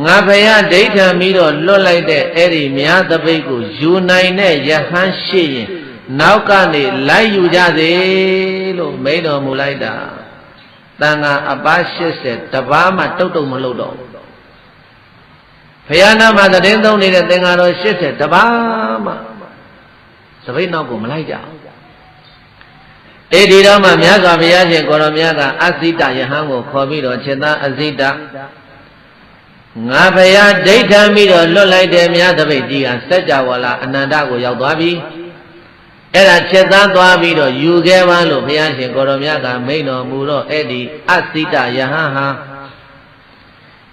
ငါဖယားဒိဋ္ဌံပြီးတော့လွတ်လိုက်တဲ့အဲ့ဒီမြားတပိတ်ကိုယူနိုင်တဲ့ယဟန်ရှိရင်နောက်ကနေလိုက်ယူကြစေလို့မိန်တော်မူလိုက်တာတန်ဃာအပါ80တပားမှတုတ်တုတ်မလုပ်တော့ဘူးဖယားနာမှာသတင်းသုံးနေတဲ့သင်္ဃာတော်80တပားမှသပိတ်နောက်ကိုမလိုက်ကြဘူးအဲ့ဒီတော့မှမြတ်စွာဘုရားရှင်ကိုရောမြတ်ကအစိတယဟန်ကိုခေါ်ပြီးတော့ချက်သားအစိတ ငါဘုရားဒိဋ္ဌံပြီးတော့လွတ်လိုက်တယ်မြတ်တပိတ်ကြီးကစัจ java လာအနန္တကိုရောက်သွားပြီအဲ့ဒါချက်သားသွားပြီးတော့ယူခဲ့ပါလို့ဘုရားရှင်ကိုရောမြတ်ကမိန့်တော်မူတော့အဲ့ဒီအစိတယဟန်ဟာ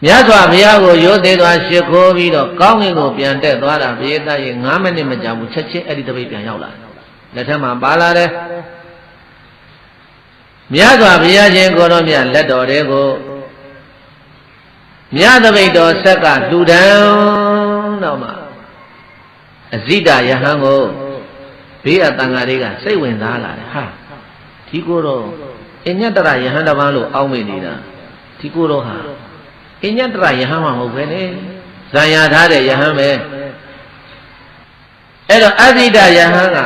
မြတ်စွာဘုရားကိုရိုသေသွားရှ िख ိုးပြီးတော့ကောင်းကင်ကိုပြန်တက်သွားတာဘုရားသားရဲ့9မိနစ်မကြာဘူးချက်ချင်းအဲ့ဒီတပိတ်ပြန်ရောက်လာလက်ထက်မှာပါလာတယ်မြတ်စွာဘုရားရှင်ကိုရောမြတ်လက်တော်တွေကို မြတ်သပိတ်တော်ဆက်ကလှူဒန်းတော့မှအဇိတယဟန်ကိုဘေးအတန်ဃာတွေကစိတ်ဝင်စားလာတယ်ဟာဒီကိုတော့အညတရယဟန်တစ်ပါးလို့အောင်းမိနေတာဒီကိုတော့ဟာအညတရယဟန်မှမဟုတ်ပဲလေဇံရထားတဲ့ယဟန်ပဲအဲ့တော့အဇိတယဟန်က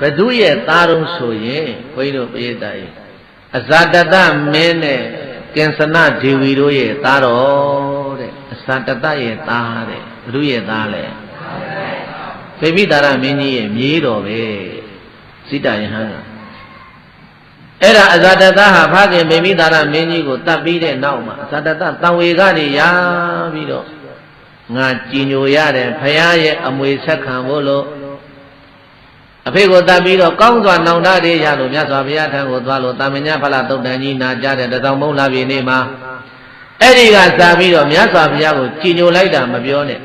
ဘသူရဲ့သားတော်ဆိုရင်ဘုန်းကြီးတို့ပိဋကရဲ့အဇာတတမင်းနဲ့ ကင်စနဒေဝီတို့ရဲ့သားတော်တဲ့အဇာတတရဲ့သားတဲ့ဘသူရဲ့သားလဲဖေမိတာရမင်းကြီးရဲ့မြေးတော်ပဲစိတယဟန်ကအဲ့ဒါအဇာတတဟာဖခင်ဖေမိတာရမင်းကြီးကိုတတ်ပြီးတဲ့နောက်မှာအဇာတတတံဝေကနေရပြီးတော့ငါကြည်ညိုရတယ်ဖရာရဲ့အမွေဆက်ခံဖို့လို့ အဖေကိုတတ်ပြီးတော့ကောင်းစွာနောင်တရရလို့မြတ်စွာဘုရားထံကိုသွားလို့တာမညဖလားတုတ်တန်ကြီးနာကြတဲ့တသောမုံလာပြီနေ့မှာအဲ့ဒီကစာပြီးတော့မြတ်စွာဘုရားကိုကြည်ညိုလိုက်တာမပြောနဲ့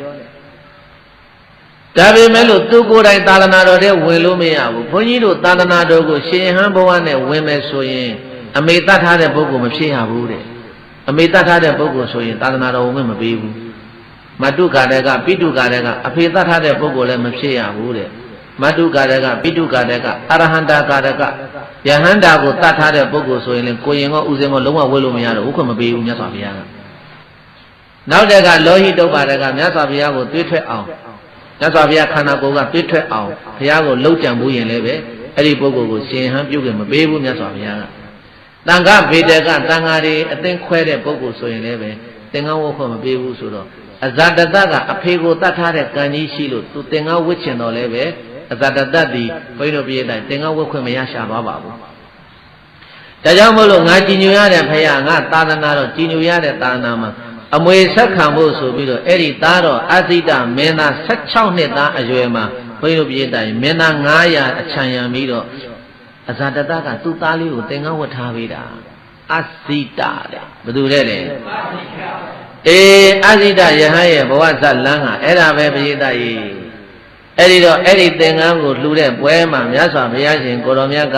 ဒါပေမဲ့လို့သူကိုယ်တိုင်သာသနာတော်ထဲဝင်လို့မရဘူးဘုန်းကြီးတို့သာသနာတော်ကိုရှင်ဟန်ဘဝနဲ့ဝင်မယ်ဆိုရင်အမေတတ်ထားတဲ့ပုဂ္ဂိုလ်မဖြစ်ရဘူးတဲ့အမေတတ်ထားတဲ့ပုဂ္ဂိုလ်ဆိုရင်သာသနာတော်ဝင်မပေးဘူးမတုကာရကပိတုကာရကအဖေတတ်ထားတဲ့ပုဂ္ဂိုလ်လည်းမဖြစ်ရဘူးတဲ့ မတုကာရကပိတုကာရကအရဟန္တာကာရကယဟန္တာကိုတတ်ထားတဲ့ပုဂ္ဂိုလ်ဆိုရင်လည်းကိုရင်ကောဥစဉ်ကောလုံးဝဝဲလို့မရတော့ဥက္ကမပေးဘူးမြတ်စွာဘုရားကနောက်တက်ကလောဟိတုပ္ပါဒကမြတ်စွာဘုရားကိုတွေးထွက်အောင်မြတ်စွာဘုရားခန္ဓာကိုယ်ကတွေးထွက်အောင်ဘုရားကိုလှုပ်ကြံမှုရင်လည်းပဲအဲ့ဒီပုဂ္ဂိုလ်ကိုရှင်ဟန်ပြုတ်ခင်မပေးဘူးမြတ်စွာဘုရားကတန်ခဗေဒကတန်ဃာတွေအသိခွဲတဲ့ပုဂ္ဂိုလ်ဆိုရင်လည်းပဲသင်္ကန်းဝတ်ခွင့်မပေးဘူးဆိုတော့အဇာတတကအဖေကိုတတ်ထားတဲ့ကံကြီးရှိလို့သူသင်္ကန်းဝတ်ချင်တော့လည်းပဲ အဇာတတသည်ဘုန်းကြီးတို့ပြည့်တိုင်းသင်္ကန်းဝတ်ခွင့်မရရှာသွားပါဘူးဒါကြောင့်မို့လို့ငါကြည်ညိုရတဲ့ဖခင်ငါသာသနာတော့ကြည်ညိုရတဲ့သာသနာမှာအမွေဆက်ခံဖို့ဆိုပြီးတော့အဲ့ဒီသားတော်အဇိတမင်းသား16နှစ်သားအရွယ်မှာဘုန်းကြီးတို့ပြည့်တိုင်းမင်းသား900အချံရံပြီးတော့အဇာတတကသူ့သားလေးကိုသင်္ကန်းဝတ်ထားပေးတာအဇိတတဲ့ဘယ်သူလဲလဲအေးအဇိတယဟန်ရဲ့ဘဝဇတ်လန်းကအဲ့ဒါပဲပရိသတ်ကြီး အဲ့ဒီတော့အဲ့ဒီသင်္ကန်းကိုလှူတဲ့ပွဲမှာမြတ်စွာဘုရားရှင်ကိုတော်မြတ်က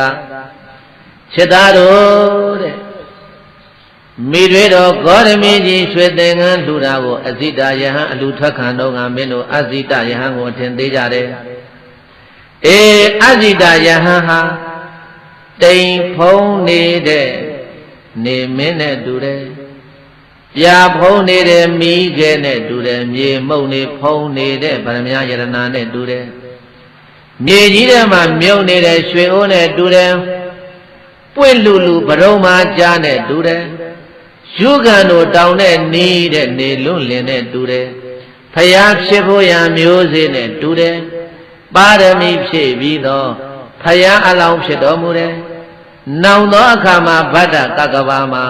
ခြေသားတော်တဲ့မိတွေတော်ဂေါရမင်းကြီးရွှေသင်္ကန်းလှူတာကိုအဇိတယဟန်အလူထွက်ခံတော့ကမင်းတို့အဇိတယဟန်ကိုထင်သေးကြတယ်အေးအဇိတယဟန်ဟာတိမ်ဖုံးနေတဲ့နေမင်းနဲ့တူတယ် ပြာဖုံးနေတဲ့မိခဲနဲ့တူတယ်မြေမှုန့်နေဖုံးနေတဲ့ဗရမယယရနာနဲ့တူတယ်မြေကြီးထဲမှာမြုပ်နေတဲ့ရွှေအိုးနဲ့တူတယ်ပွင့်လူလူဗရုံမာကြားနဲ့တူတယ်ယူကန်တို့တောင်နဲ့နီးတဲ့နေလွန့်လင်နဲ့တူတယ်ဖျားဖြစ်ဖို့ရန်မျိုးစေ့နဲ့တူတယ်ပါရမီဖြည့်ပြီးတော့ဖျားအလောင်းဖြစ်တော်မူတယ်နောင်သောအခါမှာဗတ္တကကဘာမှာ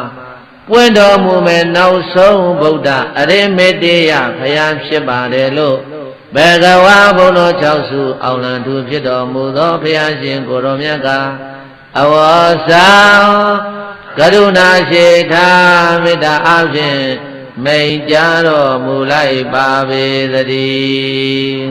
ပွင့်တော်မူမယ်နောက်ဆုံးဗုဒ္ဓအရိမေတ္တယဖျားဖြစ်ပါတယ်လို့ဘေကဝါဘုံတော်၆စုအောင်လံသူဖြစ်တော်မူသောဘုရားရှင်ကိုတော်မြတ်ကအဝေါဇာကရုဏာရှိထာမေတ္တာအဖြင့်မိန်ကြတော်မူလိုက်ပါပေသတည်း